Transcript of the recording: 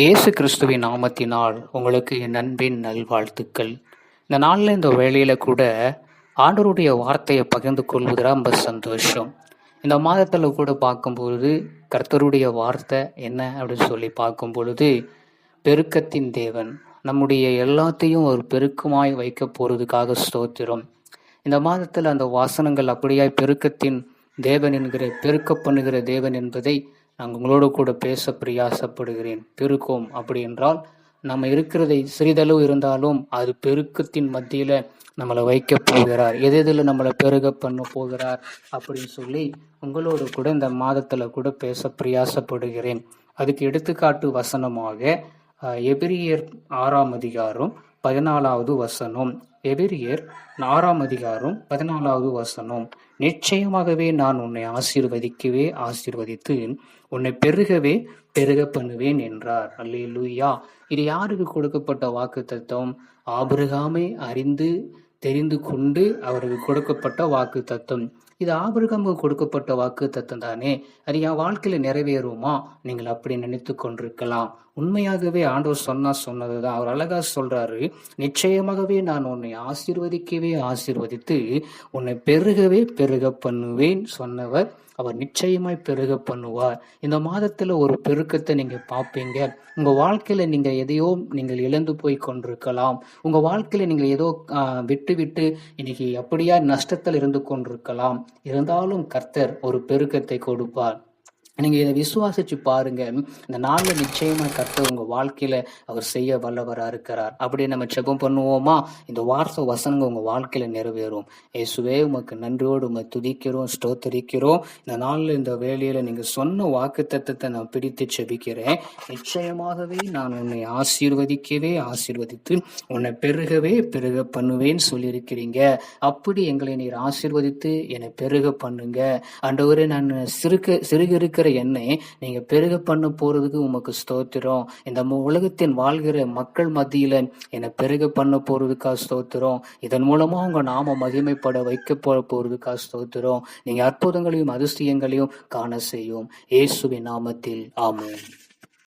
இயேசு கிறிஸ்துவின் நாமத்தினால் உங்களுக்கு என் அன்பின் நல்வாழ்த்துக்கள். இந்த நாளில் இந்த வேலையில் கூட ஆண்டருடைய வார்த்தையை பகிர்ந்து கொள்வது ரொம்ப சந்தோஷம். இந்த மாதத்தில் கூட பார்க்கும்பொழுது கர்த்தருடைய வார்த்தை என்ன அப்படின்னு சொல்லி பார்க்கும் பொழுது பெருக்கத்தின் தேவன் நம்முடைய எல்லாத்தையும் ஒரு பெருக்கமாய் வைக்க போகிறதுக்காக ஸ்தோத்திரம். இந்த மாதத்தில் அந்த வாசனங்கள் அப்படியாய் பெருக்கத்தின் தேவன் என்கிற பெருக்க பண்ணுகிற தேவன் என்பதை நான் உங்களோடு கூட பேச பிரயாசப்படுகிறேன். பெருக்கோம். அப்படி என்றால் நம்ம இருக்கிறதை சிறிதளவு இருந்தாலும் அது பெருக்கத்தின் மத்தியில் நம்மளை வைக்க போகிறார். எது எதில் நம்மளை பெருக பண்ண போகிறார் அப்படின்னு சொல்லி உங்களோடு கூட இந்த மாதத்தில் கூட பேச பிரயாசப்படுகிறேன். அதுக்கு எடுத்துக்காட்டு வசனமாக எபிரியர் ஆறாம் அதிகாரம் பதினாலாவது வசனம். எபிரியர் ஆறாம் அதிகாரம் பதினாலாவது வசனம். நிச்சயமாகவே நான் உன்னை ஆசீர்வதிக்கவே ஆசீர்வதித்து உன்னை பெருகவே பெருக பண்ணுவேன் என்றார். அல்லே லூயா இது யாருக்கு கொடுக்கப்பட்ட வாக்கு தத்துவம் ஆபிரகாமை அறிந்து தெரிந்து கொண்டு அவருக்கு கொடுக்கப்பட்ட வாக்கு தத்துவம் இது ஆபிரகாமுக்கு கொடுக்கப்பட்ட வாக்கு தத்துவம் தானே? அது என் வாழ்க்கையில நிறைவேறுமா? நீங்கள் அப்படி நினைத்து கொண்டிருக்கலாம். உண்மையாகவே ஆண்டவர் சொன்னா சொன்னதுதான். அவர் அழகா சொல்றாரு நிச்சயமாகவே நான் உன்னை ஆசீர்வதிக்கவே ஆசீர்வதித்து உன்னை பெருகவே பெருக பண்ணுவேன் சொன்னவர். அவர் நிச்சயமாய் பெருக பண்ணுவார். இந்த மாதத்துல ஒரு பெருக்கத்தை நீங்க பார்ப்பீங்க. உங்க வாழ்க்கையில நீங்க எதையோ நீங்கள் இழந்து போய் கொண்டிருக்கலாம். உங்க வாழ்க்கையில நீங்கள் ஏதோ விட்டு விட்டு இன்னைக்கு அப்படியா நஷ்டத்தில் இருந்து கொண்டிருக்கலாம். இருந்தாலும் கர்த்தர் ஒரு பெருக்கத்தை கொடுப்பார். நீங்கள் இதை விசுவாசிச்சு பாருங்க. இந்த நாளில் நிச்சயமாக கற்று உங்கள் வாழ்க்கையில் அவர் செய்ய வல்லவராக இருக்கிறார். அப்படி நம்ம செபம் பண்ணுவோமா? இந்த வார்த்தை வசனங்கள் உங்கள் வாழ்க்கையில் நிறைவேறும். ஏசுவே உமக்கு நன்றியோடு உமை துதிக்கிறோம் ஸ்டோத்தரிக்கிறோம் இந்த நாளில் இந்த வேலையில் நீங்கள் சொன்ன வாக்கு தத்துவத்தை நான் பிடித்து செபிக்கிறேன் நிச்சயமாகவே நான் உன்னை ஆசீர்வதிக்கவே ஆசீர்வதித்து உன்னை பெருகவே பெருக பண்ணுவேன்னு சொல்லியிருக்கிறீங்க. அப்படி எங்களை நீர் ஆசீர்வதித்து என்னை பெருக பண்ணுங்க. அண்டவரே நான் சிறுக சிறுக இருக்கிற என்னை நீங்க பெருக பண்ண போறதுக்கு உமக்கு ஸ்தோத்திரம். இந்த உலகத்தின் வாழ்கிற மக்கள் மத்தியில என்னை பெருக பண்ண போறதுக்காக ஸ்தோத்திரம். இதன் மூலமாக உங்கள் நாம மகிமைப்பட வைக்க போகிறதுக்காக போறதுக்காக ஸ்தோத்திரம். நீங்க அற்புதங்களையும் அதிசயங்களையும் காண செய்யும். இயேசுவின் நாமத்தில். ஆமாம்